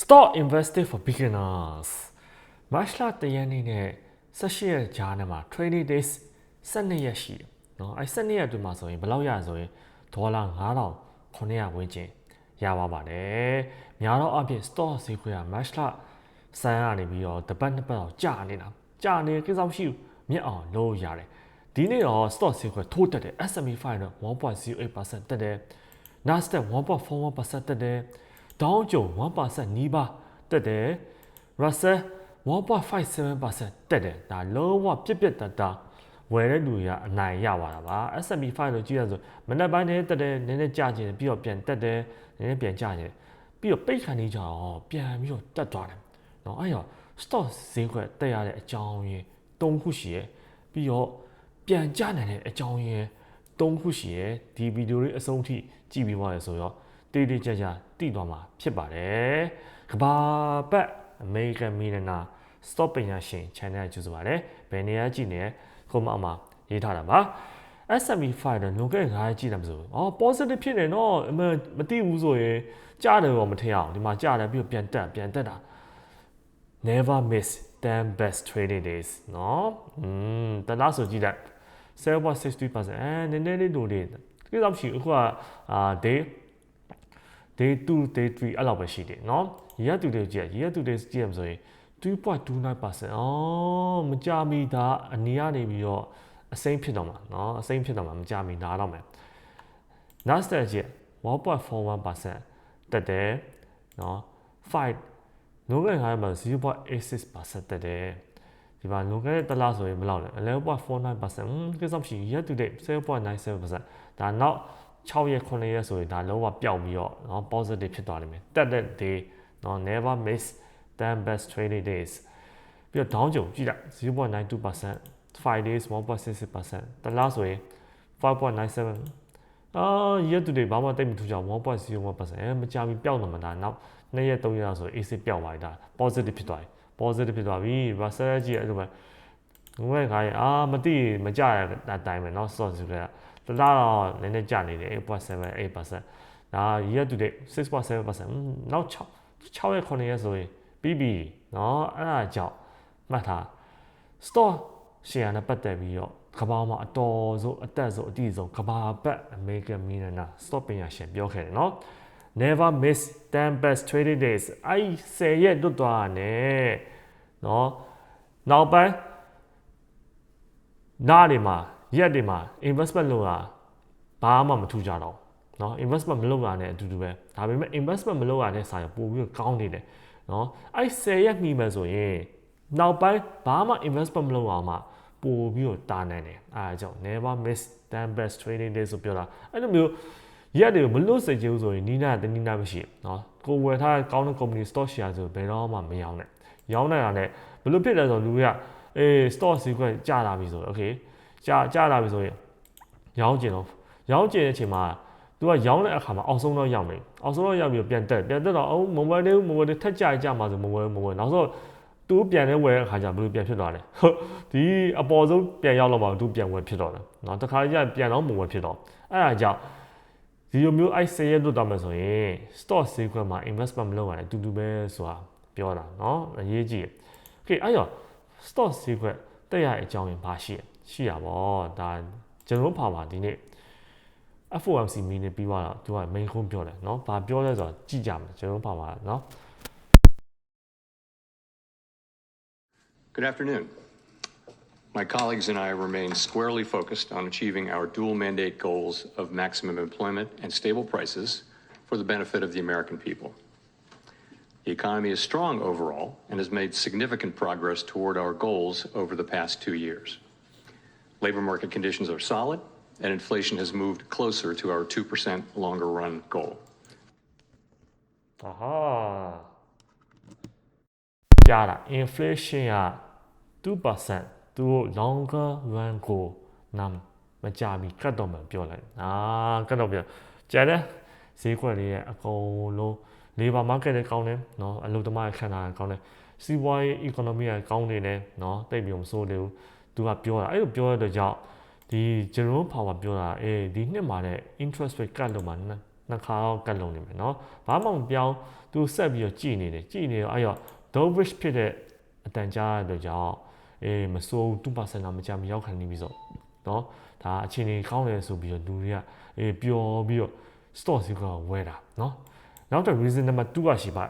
Stock investing for beginners မတ်လတရက်နေ့နဲ့18ရက်ကြားထဲမှာ trading days 12ရက်ရှိတယ်เนาะအဲ12ရက်အတွင်းမှာဆိုရင်ဘယ်လောက်ရဆိုရင်ဒေါ်လာ9900ဝန်းကျင်ရပါပါတယ်များတော့အပြင် stock ဈေးကွက်ကမတ်လဆန်ရနေပြီးတော့တပတ်နှစ်ပတ်တော့ကြာနေတာကြာနေကိစ္စမရှိဘူးမြက်အောင်လုပ်ရတယ်ဒီနေ့တော့ stock ဈေးကွက်ထိုးတက်တယ် S&P 5တော့1.08%တက်တယ် Nasdaq 1.41%တက်တယ် ဒေါင်းကျော်1%နီးပါးတက်တယ်။ Russell 1.57%တက်တယ်။ဒါလုံးဝပြက်ပြက်တတဝယ်တဲ့လူတွေကအနိုင်ရပါတာပါ။ S&P 5လို့ကြည့်ရဆိုမနေ့ပိုင်းနဲ့တက်တယ်နည်းနည်းကျကျတယ်ပြီးတော့ပြန်တက်တယ်နည်းနည်းပြန်ကျတယ်ပြီးတော့ပိတ်ခံနေကြအောင်ပြန်ပြီးတော့တက်သွားတယ်။နော်အဲ့တော့ stock ဈေးကွက်တက်ရတဲ့အကြောင်းရင်း၃ခုရှိရယ်ပြီးတော့ပြန်ကျနိုင်တဲ့အကြောင်းရင်း၃ခုရှိရယ်ဒီဗီဒီယိုလေးအဆုံးထိကြည့်ပြီးပါရဆိုတော့ တေးတေးကြကြတည်သွားမှာဖြစ်ပါတယ်ကဘာပတ် American Millionaire Stop ပညာရှင် channel ကျူဆိုပါတယ်ဘယ်နေရာကြည့်နေခုမှအမှရေးထားတာပါ SME 5တော့လွန်ခဲ့တဲ့9ရက်ကြည့်တယ်မဆိုဘူး။အော် positive ဖြစ်နေတော့အမမသိဘူးဆိုရင်ကြားတယ်တော့မထင်အောင်ဒီမှာကြားတယ်ပြီးတော့ပြန်တက်ပြန်တက်တာ never miss 10 best trading days เนาะอืมတလားဆိုကြည့်တယ်7.60%အဲနည်းနည်းလေးတို့လေးကိစ္စမရှိအခုကအာ day day 2 day 3အဲ့လောက်ပဲရှိတယ်เนาะ year to day ကြည့် year to day ကြည့်ရမှာဆိုရင်2.29%အော်မကြမီဒါအနီးကနေပြီးတော့အစိမ့်ဖြစ်တော့မှာเนาะအစိမ့်ဖြစ်တော့မှာမကြမီဒါတော့မယ် Nasdaq ကြည့်1.41%တက်တယ်เนาะ5နိုဘယ်ခိုင်းမှာ0.86%တက်တယ်ဒီမှာနိုဘယ်တလားဆိုရင်ဘယ်လောက်လဲ11.49%อืมကိစ္စမရှိ year to date 7.97%ဒါနောက် 6ရက်9ရက်ဆိုရင်ဒါလုံးဝပျောက်ပြီးတော့เนาะ positive ဖြစ်သွားလိမ့်မယ်တက်တဲ့ day เนาะ never miss 10 best trading days ပြီးတော့ down ကြုံကြည့်လိုက်0.92% 5 days 1.66%တလားဆိုရင်5.97အာ year to date ဘာမှတိတ်မထူးကြ1.01%အဲမကြမီပျောက်တော့မှဒါနောက်2ရက်3ရက်ဆို AC ပျောက်သွားပြီဒါ positive ဖြစ်သွားပြီ positive ဖြစ်သွားပြီ Russell ကြီးအဲ့လိုပဲငွေခိုင်းအာမသိမကြရတဲ့အတိုင်းပဲเนาะ source ဆိုတဲ့ တလားတော့နည်းနည်းကြနေတယ်8.78%ဒါ year to date 6.7%နောက်6 6ရက်9ရက်ဆိုရင်ပြီးပြီเนาะအဲ့ဒါကြောင့်မှတ်ထား store share နဲ့ပတ်သက်ပြီးတော့ကဘာမှာအတော်ဆုံးအတက်ဆုံးအတိဆုံးကဘာပတ် American Millionaire stock ပညာရှင်ပြောခဲ့တယ်เนาะ never miss 10 best trading days အဲ့10ရက်တွတ်သွားတယ်เนาะနောက်ပိုင်းနားတွေမှာ ရက်တွေမှာ investment လုပ်တာဘာမှမထူးကြတော့เนาะ investment မလုပ်ရတဲ့အတူတူပဲဒါပေမဲ့ investment မလုပ်ရတဲ့ဆိုင်ပို့ပြီးတော့ကောင်းနေတယ်เนาะအဲ့10ရက်မှီမယ်ဆိုရင်နောက်ပိုင်းဘာမှ investment မလုပ်အောင်မှပို့ပြီးတော့တာနိုင်တယ်အဲအကြောင်း never miss 10 best trading days ဆိုပြောတာအဲ့လိုမျိုးရက်တွေကိုမလွတ်စေချင်ဘူးဆိုရင်နီးနာတနီးနာမရှိเนาะကိုဝယ်ထားတဲ့ကောင်းတဲ့ company stock share ဆိုဘယ်တော့မှမရောင်းနဲ့ရောင်းနိုင်တာနဲ့ဘယ်လိုဖြစ်လဲဆိုတော့လူတွေကအေး stock စီကွက်ကျလာပြီဆိုတော့ okay ကျကျလာပြီဆိုရင်ရောင်းကျင်တော့ရောင်းကျင်တဲ့အချိန်မှာသူကရောင်းတဲ့အခါမှာအောက်ဆုံးတော့ရောက်နေအောက်ဆုံးတော့ရောက်ပြီးပြန်တက်ပြန်တက်တော့အော်မဝယ်သေးဘူးမဝယ်သေးထက်ကြကြမှာဆိုမဝယ်မဝယ်နောက်ဆုံးသူပြန်နေဝယ်တဲ့အခါကျဘယ်လိုပြန်ဖြစ်သွားလဲဟုတ်ဒီအပေါ်ဆုံးပြန်ရောက်တော့မှသူပြန်ဝယ်ဖြစ်တော့တယ်เนาะတခါကျပြန်တော့မဝယ်ဖြစ်တော့အဲ့ဒါကြောင့်ဒီလိုမျိုးအဲ့ဆေးရလွတ်တော့မယ်ဆိုရင် stock ဈေးကွက်မှာ investment မလုပ်ရတဲ့အတူတူပဲဆိုတာပြောတာเนาะအရေးကြီးတယ်โอเคအဲ့တော့ stock ဈေးကွက်တက်ရတဲ့အကြောင်းရင်းဘာရှိရ ရှိရပါဘောဒါကျွန်တော်ဖာပါဒီနေ့ FOMC meeting ပြီးသွားတော့သူက main ခုံးပြောတယ်เนาะဘာပြောလဲဆိုတော့ကြည့်ကြမယ်ကျွန်တော်ဖာပါเนาะ Good afternoon. My colleagues and I remain squarely focused on achieving our dual mandate goals of maximum employment and stable prices for the benefit of the American people. The economy is strong overall and has made significant progress toward our goals over the past two years. Labor market conditions are solid, and inflation has moved closer to our 2% longer run goal. အာဟာကြားတာ inflation က2%သူတို့ longer run ကိုနမ်မကြမီကတ်တော့မှပြောလိုက်အာကတ်တော့ပြောကျန်တဲ့ဈေးကွက်တွေရဲ့အကုန်လုံး labor market တွေကောင်းတယ်เนาะအလုပ်သမားခန္ဓာကောင်းတယ်စီးပွားရေး economy ကကောင်းနေတယ်เนาะတိတ်ပြီးမစိုးသေးဘူး သူကပြောတာအဲ့လိုပြောတဲ့အတွက်ကြောင့်ဒီ Jerome Powell ပြောတာအေးဒီနှစ်မှာတဲ့ interest rate cut လို့မှနှစ်ခါတော့ကတ်လုံးနေမယ်နော်ဘာမှမပြောင်းသူဆက်ပြီးတော့ကြည်နေတယ်ကြည်နေတော့အဲ့တော့ dovish ဖြစ်တဲ့အတန်ကြားရတဲ့ကြောင့်အေးမစိုး2%တော့မကြမရောက်ခံနေပြီဆိုနော်ဒါအခြေအနေကောင်းတယ်ဆိုပြီးတော့လူတွေကအေးပျော်ပြီးတော့ store စီကဝယ်တာနော်နောက်တစ် reason number 2ကရှိပါ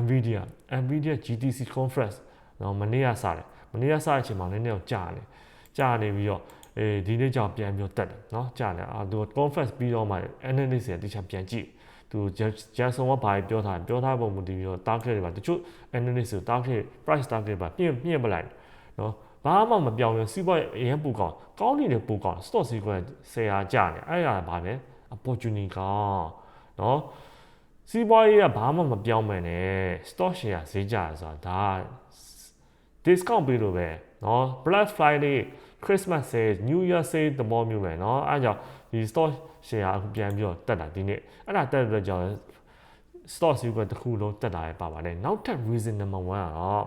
Nvidia Nvidia GTC conference နော်မနေ့ကစတယ် မနေ့ကစတဲ့အချိန်မှာနည်းနည်းတော့ကြာတယ်ကြာနေပြီးတော့အေးဒီနေ့ကြောင်ပြန်ပြီးတော့တက်တယ်နော်ကြာတယ်အာသူ conference ပြီးတော့မှ analyst တွေတခြားပြန်ကြည့်သူ Jason ကဘာပြောထားပြောထားပုံမူတည်ပြီးတော့ target တွေပါတချို့ analyst တွေ target price target ပါပြင့်ပြင့်ပလိုက်နော်ဘာမှမပြောင်းဘူးစီးပွားရေးအရင်ပူကောင်းကောင်းနေတဲ့ပူကောင်း stock sequence ဆယ်ရာကြာနေအဲ့ဒါဘာလဲ opportunity ကောင်းနော်စီးပွားရေးကဘာမှမပြောင်းမယ်နဲ့ stock share ဈေးကျဆိုတာဒါ discount ပေးလို့ပဲเนาะ Black Friday Christmas sale New Year sale တဘောမျိုးပဲเนาะအဲကြောင့်ဒီ stock share အခုပြန်ပြီးတော့တက်တာဒီနေ့အဲ့ဒါတက်တဲ့အတွက်ကြောင့် stock sequence တစ်ခုလုံးတက်တာရပါပါတယ်နောက်ထပ် reason number 1ကတော့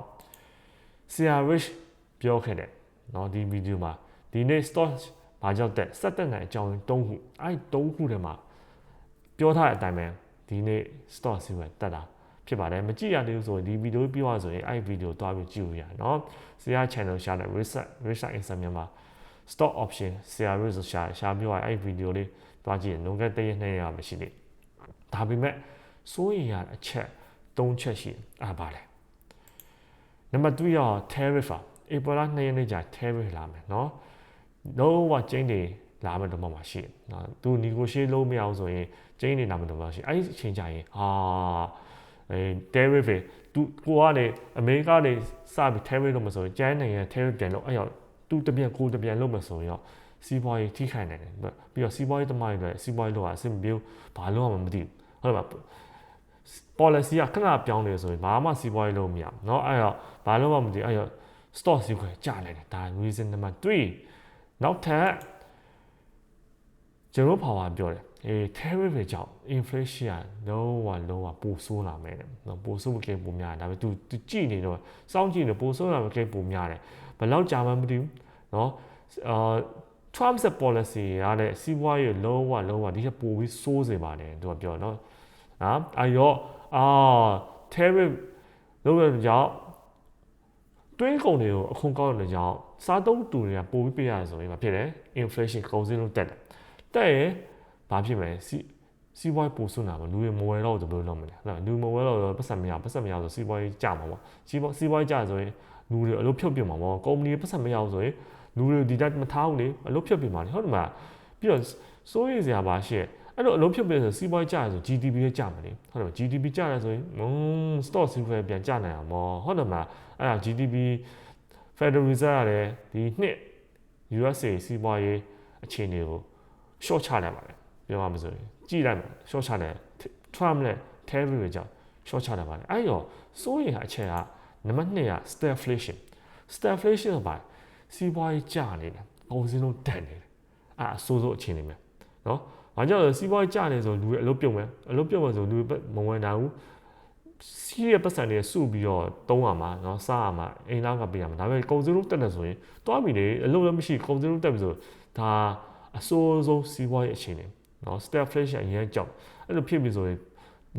Sierra Rich ပြောခဲ့တယ်เนาะဒီဗီဒီယိုမှာဒီနေ့ stock ဘာကြောင့်တက်စက်တက်နိုင်အကြောင်း၃ခုအဲ့၃ခုထဲမှာပြောထားတဲ့အတိုင်းပဲဒီနေ့ stock sequence တက်တာ ဖြစ်ပါတယ်မကြည့်ရသေးဘူးဆိုရင်ဒီဗီဒီယိုပြောရဆိုရင်အဲ့ဗီဒီယိုသွားပြီးကြည့်လို့ရတယ်เนาะ Sierra channel ရှာတဲ့ research research in မြန်မာ stock option Sierra research ရှာရှာပြောရအဲ့ဗီဒီယိုလေးသွားကြည့်ရင်လုံခဲ့တဲ့ရနှစ်ရမရှိသေးဒါပေမဲ့စိုးရိမ်ရအချက်၃ချက်ရှိအားပါလေနံပါတ်3ရော tariff อ่ะ April 2ရက်နေ့ကျ tariff လာမယ်เนาะလုံးဝကျင်းတွေလာမယ်တော့မှရှိတယ်เนาะသူ negotiate လုပ်မရအောင်ဆိုရင်ကျင်းတွေလာမယ်တော့မှရှိအဲ့ဒီအချိန်ကျရင်ဟာ အဲ tariff တွေသူကိုကနေအမေရိကနေစပြီး tariff လုပ်မဆိုရင်ကျန်းနိုင်ငံ tariff ပြန်လို့အဲ့ရောက်သူတပြန်ကိုတပြန်လုပ်မဆိုရင်ရောစီးပွားရေးထိခိုက်နိုင်တယ်ပြီးတော့စီးပွားရေးတမိုင်းတွေစီးပွားရေးလောကအဆင်မပြေဘူးဘာလို့မှမသိဘူးဟုတ်လား policy ကခဏပြောင်းနေဆိုရင်ဘာမှစီးပွားရေးလုပ်မရဘူးเนาะအဲ့တော့ဘာလို့မှမသိအဲ့တော့ stock စီးခွဲကျနေတယ်ဒါ reason number 3နောက်ထပ်ကျွန်တော်ပါဝါပြောတယ် အေး tariff တွေကြောင့် inflation ကလုံးဝလုံးဝပိုဆိုးလာမယ်တဲ့နော်ပိုဆိုးမကဲပိုများတယ်ဒါပေမဲ့ तू तू ကြည့်နေတော့စောင့်ကြည့်နေပိုဆိုးလာမကဲပိုများတယ်ဘယ်တော့ကြာမှမသိဘူးနော်အာ Trump's policy ရတဲ့စီးပွားရေးလုံးဝလုံးဝဒီကပိုပြီးစိုးစေပါတယ်သူကပြောနော်ဟာအယောအာ tariff လုံးဝကြောင့်တွင်းကုန်တွေကိုအခွန်ကောက်တဲ့ကြောင့်စားသုံးသူတွေကပိုပြီးပေးရတယ်ဆိုရင်မဖြစ်တယ် inflation ကုန်စည်နှုန်းတက်တယ်တက်ရင် ဘာဖြစ်မလဲစီစီးပွားရေးပိုဆွနာမှာလူတွေမဝယ်တော့ဘယ်လိုလုပ်မလဲဟုတ်လူမဝယ်တော့ပတ်စံမရပတ်စံမရဆိုစီးပွားရေးကျမှာပေါ့စီးပွားစီးပွားရေးကျဆိုရင်လူတွေအလုပ်ဖြုတ်ပြမှာပေါ့ကုမ္ပဏီပတ်စံမရအောင်ဆိုရင်လူတွေဒီတိုင်းမထားဘူးလေအလုပ်ဖြုတ်ပြမှာလေဟုတ်တယ်မလားပြီးတော့စိုးရိမ်စရာပါရှင့်အဲ့တော့အလုံးဖြုတ်ပြဆိုစီးပွားရေးကျရဆို GDP ရဲ့ကျမှာလေဟုတ်တယ် GDP ကျရဆိုရင်อืม stock စီးပွားရေးပြန်ကျနိုင်အောင်မောဟုတ်တယ်မလားအဲ့ဒါ GDP Federal Reserve ရတယ်ဒီနှစ် USA စီးပွားရေးအခြေအနေကို short ချလိုက်ပါတယ် ပြောရမစို့ကြည်လိုက်မှာ short ချတယ် Trump နဲ့ Terry တွေကြောင့် short ချတာပါလေအဲ့တော့စိုးရင်အချက်ကနံပါတ်2က stagflation stagflation ပါစီးပွားရေးကျနေတယ်ကုန်စင်းလုံးတန်နေတယ်အာအဆိုးဆုံးအခြေအနေမျိုးနော်။ဘာကြောင့်လဲစီးပွားရေးကျနေဆိုလူတွေအလုပ်ပြုတ်မယ်။အလုပ်ပြုတ်မယ်ဆိုလူတွေမဝင်နိုင်ဘူး။စီးရပတ်စံတွေစုပြီးတော့တုံးရမှာနော်စားရမှာအိမ်လောက်ကပေးရမှာဒါပေမဲ့ကုန်စည်လုံးတက်နေဆိုရင်တွားပြီလေအလုပ်လည်းမရှိကုန်စည်လုံးတက်ပြီဆိုဒါအဆိုးဆုံးစီးပွားရေးအခြေအနေ။ နော် stagflation အရင်ကြောက်အဲ့လိုဖြစ်ပြီဆိုရင်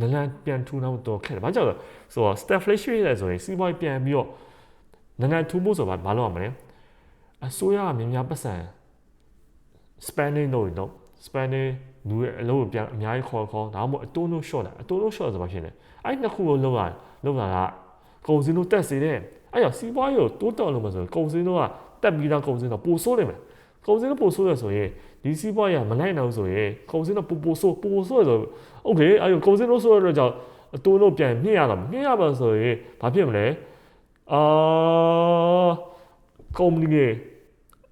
လလန်ပြန်ထူနောက်တော့ခက်တယ်ဘာကြောင့်လဲဆိုတော့ stagflation ဖြစ်တယ်ဆိုရင်စီးပွားရေးပြန်ပြီးတော့နန်းနန်းထူမှုဆိုတာဘာလို့ရမလဲအစိုးရကများများပတ်စံ spending လို့နော် spending လူရဲ့အလုပ်ကိုပြန်အများကြီးခေါ်ခေါ်ဒါမှမဟုတ်အတိုးလို့ short တာအတိုးလို့ short ဆိုတာဖြစ်နေအဲ့နှစ်ခုကိုလုံးလာလုံးလာကကုန်စင်းတို့တက်စေတယ်အဲ့တော့စီးပွားရေးကိုတိုးတက်လို့မဆိုရင်ကုန်စင်းတို့ကတက်ပြီးသားကုန်စင်းတော့ပိုဆိုးနေမယ်ကုန်စင်းတို့ပိုဆိုးရဆိုရင် ဒီစီးပွားရေးကမနိုင်တော့ဆိုရင်ကုန်စည်နှုန်းပိုပိုဆိုးပိုဆိုးရဆိုโอเคအဲ့တော့ကုန်စည်နှုန်းဆိုးရတော့ကြောင့်အတိုးနှုန်းပြန်မြင့်ရတော့မြင့်ရပါဆိုရင်ဘာဖြစ်မလဲအာကုမ္ပဏီတွေ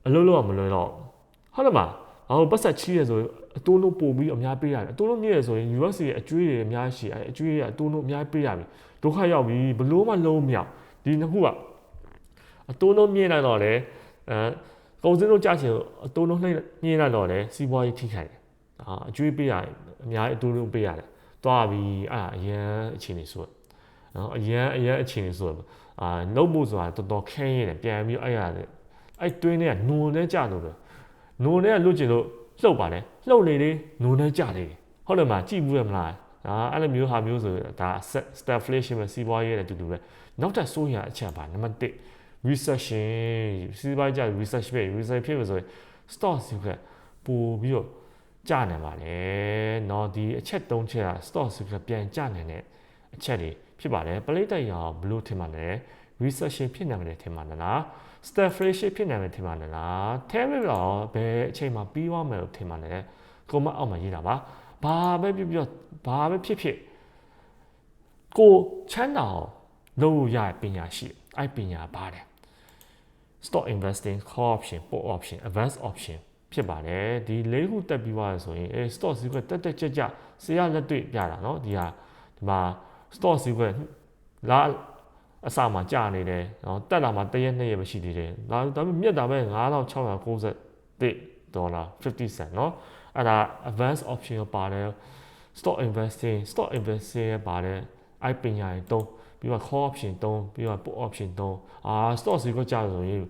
အလုပ်လုပ်ရမလွယ်တော့ဟုတ်တယ်မလားအော်ပတ်ဆက်ချီးရဆိုအတိုးလုံးပို့ပြီးအများပေးရတယ်အတိုးလုံးမြင့်ရဆိုရင် US ရဲ့အကျွေးတွေအများရှိအဲအကျွေးတွေအတိုးလုံးအများပေးရပြီဒုက္ခရောက်ပြီဘလို့မှလုံးမရဒီနှစ်ခုကအတိုးလုံးမြင့်လိုက်တော့လေအဲ ကုန်စည်လုံးကြချင်အတိုးလုံးနှိမ့်မြင့်လိုက်တော့လေစီးပွားရေးထိခိုက်တယ်အာအကျွေးပေးရတယ်အများအတိုးလုံးပေးရတယ်တွားပြီးအဲ့အရန်အခြေအနေဆိုနော်အရန်အရန်အခြေအနေဆိုအာလုံးဖို့ဆိုတာတော်တော်ခဲရတယ်ပြန်ပြီးအဲ့ရတယ်အဲ့တွင်းထဲကနုံနဲ့ကြလို့ပဲနုံနဲ့လွတ်ကျင်လို့လှုပ်ပါလေလှုပ်လေလေနုံနဲ့ကြလေဟဟုတ်တယ်မလားကြည့်ဘူးရမလားဒါအဲ့လိုမျိုးဟာမျိုးဆိုဒါ stagflation ပဲစီးပွားရေးနဲ့အတူတူပဲနောက်ထပ်စိုးရအချက်ပါနံပါတ်1 recession စီးပွားရေးကြ recession ဖြစ် recession ဖြစ်လို့ဆိုရင် stock စီကပို့ပြီးတော့ကျနေပါလေเนาะဒီအချက်၃ချက်က stock စီကပြန်ကျနေတဲ့အချက်တွေဖြစ်ပါတယ်ပလိတ်တိုက်ရောဘလို့ထင်ပါလဲ recession ဖြစ်နိုင်တယ်ထင်ပါလား stagflation ဖြစ်နိုင်တယ်ထင်ပါလား tariff ရောဘယ်အချိန်မှာပြီးသွားမယ်လို့ထင်ပါလဲကိုမအောက်မှာရေးတာပါဘာပဲဖြစ်ဖြစ်ဘာပဲဖြစ်ဖြစ်ကိုချမ်းသာအောင်လုပ်ရပညာရှိအဲ့ပညာပါတယ် stock investing call option put option advance option ဖြစ်ပါတယ်ဒီလေးခုတက်ပြီးသွားရဆိုရင်အဲ stock ဈေးကွက်တက်တက်ကြကြဆရာလက်တွေ့ပြတာเนาะဒီဟာဒီမှာ stock ဈေးကွက်လာအစမှာကျနေတယ်เนาะတက်လာမှာတရက်နှစ်ရက်ပဲရှိသေးတယ်ဒါဒါပေမဲ့မြက်တာပဲ9690ဒေါ်လာ50 cent เนาะအဲ့ဒါ advance option ကိုပါတယ် stock investing stock investing ရပါတယ်အဲ့ပညာရေးတုံး ပြီးတော့ call option တုံးပြီးတော့ put option တုံးအာ stock ဈေးကွက်ကျဆိုရင်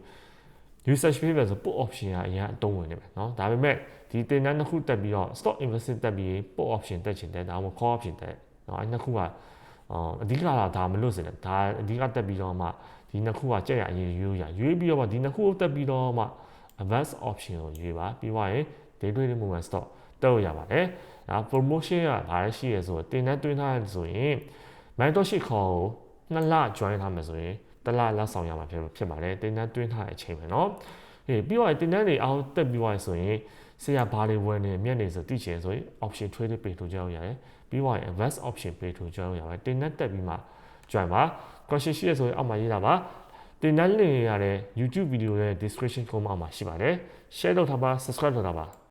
research paper ဆို put option ကအရင်အတုံးဝင်နေပဲเนาะဒါပေမဲ့ဒီတင်တန်းတစ်ခုတက်ပြီးတော့ stock investing တက်ပြီး put option တက်ချင်တယ်ဒါမှမဟုတ် call option တက်เนาะအဲ့နှစ်ခုကအော်အဓိကတော့ဒါမလို့စင်တယ်ဒါအဓိကတက်ပြီးတော့မှဒီနှစ်ခုကကြက်ရအရင်ရွေးရရွေးပြီးတော့မှဒီနှစ်ခုတက်ပြီးတော့မှ advanced option ကိုရွေးပါပြီးသွားရင် day trading movement stock တက်လို့ရပါတယ်ဒါ promotion ကဘာလဲရှိရဆိုတော့တင်တန်းတွင်းထားရဆိုရင် မိုင်းတော့ရှိခေါ်ကိုနှစ်လ join ထားမယ်ဆိုရင်တစ်လလက်ဆောင်ရမှာဖြစ်ဖြစ်ပါတယ်တင်တန်းတွင်းထားတဲ့အချိန်ပဲเนาะအေးပြီးတော့တင်တန်းတွေအောင်တက်ပြီးသွားဆိုရင်ဆရာဘာတွေဝင်နေမြက်နေဆိုသိချင်ဆိုရင် option trade page ထိုးကြအောင်ရတယ်ပြီးတော့ advanced option page ထိုးကြအောင်ရတယ်တင်တန်းတက်ပြီးမှ join ပါ question ရှိရဆိုရင်အောက်မှာရေးတာပါတင်တန်းလင်ရတဲ့ YouTube video ရဲ့ description ကုန်းမှာရှိပါတယ် share လုပ်ထားပါ subscribe လုပ်ထားပါ